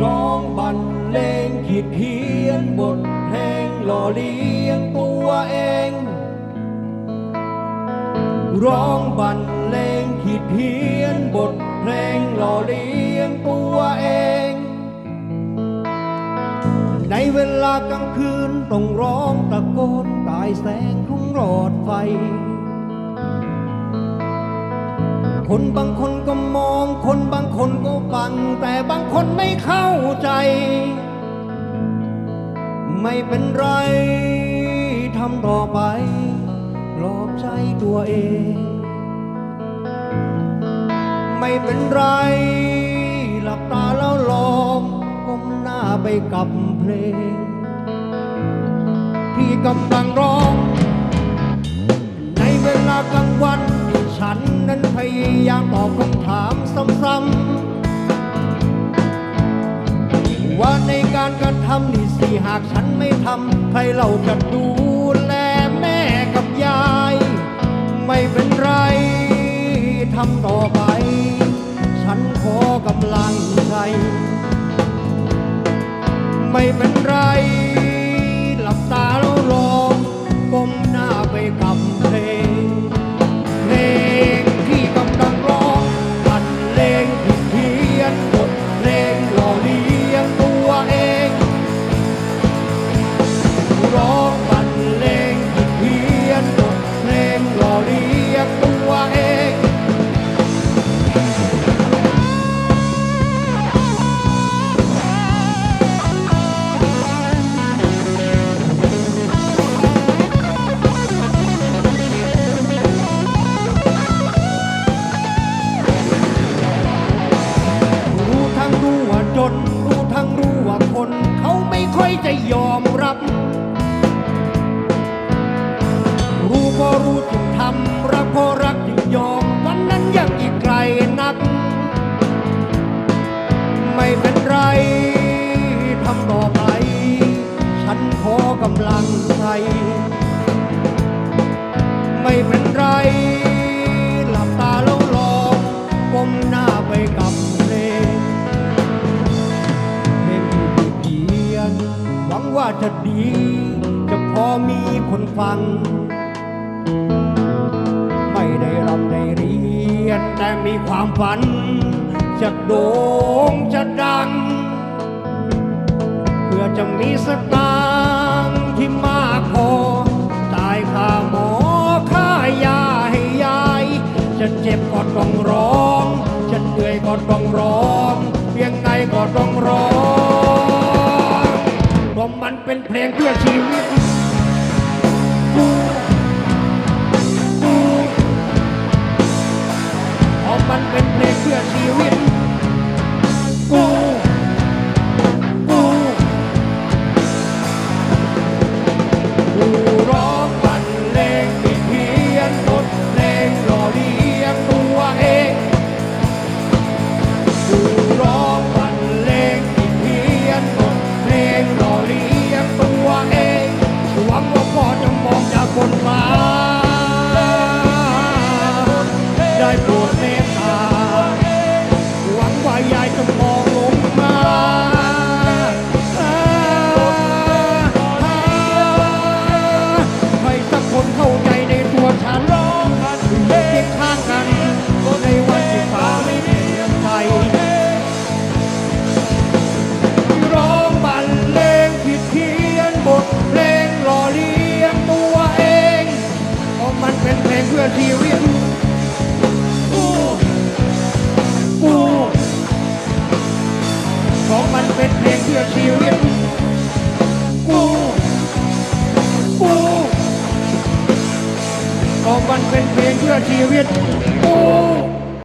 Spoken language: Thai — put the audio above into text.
ร้องบรรเลงขีดเขียนบทเพลงหล่อเลี้ยงตัวเอง ร้องบรรเลงขีดเขียนบทเพลงหล่อเลี้ยงตัวเอง ในเวลากลางคืนต้องร้องตะโกนตายแสงของหลอดไฟ คนบางคนก็มอง คนบางคนก็ฟัง แต่บางคนไม่เข้าใจ ไม่เป็นไรทำต่อไปปลอบใจตัวเอง ไม่เป็นไร หลับตาแล้วลองก้มหน้าไปกับเพลง ที่กำลังร้อง ในเวลากลางวัน ฉันนั้นพยายามตอบคำถามซ้ำๆว่าในการกระทำนี่สิหากฉันไม่ทำใครเราจะดูแลแม่กับยาย ไม่เป็นไรทำต่อไป ฉันขอกำลังใจ ไม่เป็นไร ยจะยอมรับ รู้ก็รู้จึงทำรักก็รักจึงยอมวันนั้นยังอีกไกลนัก ไม่เป็นไรทำต่อไป ฉันขอกำลังใจ ไม่เป็นไร จะดี จะพอมีคนฟัง ไม่ได้รำได้เรียน แต่มีความฝัน จะโด่งจะดัง เพื่อจะมีสตางค์ที่มากพอจ่ายค่าหมอค่ายาให้ยาย จะเจ็บก็ต้องร้อง จะเหนื่อยก็ต้องร้องเพียงไงก็ต้องร้อง มันเป็นเพลงเพื่อชีวิตกูกูเพราะมันเป็นเพลงเพื่อชีวิต เพื่อชีวิต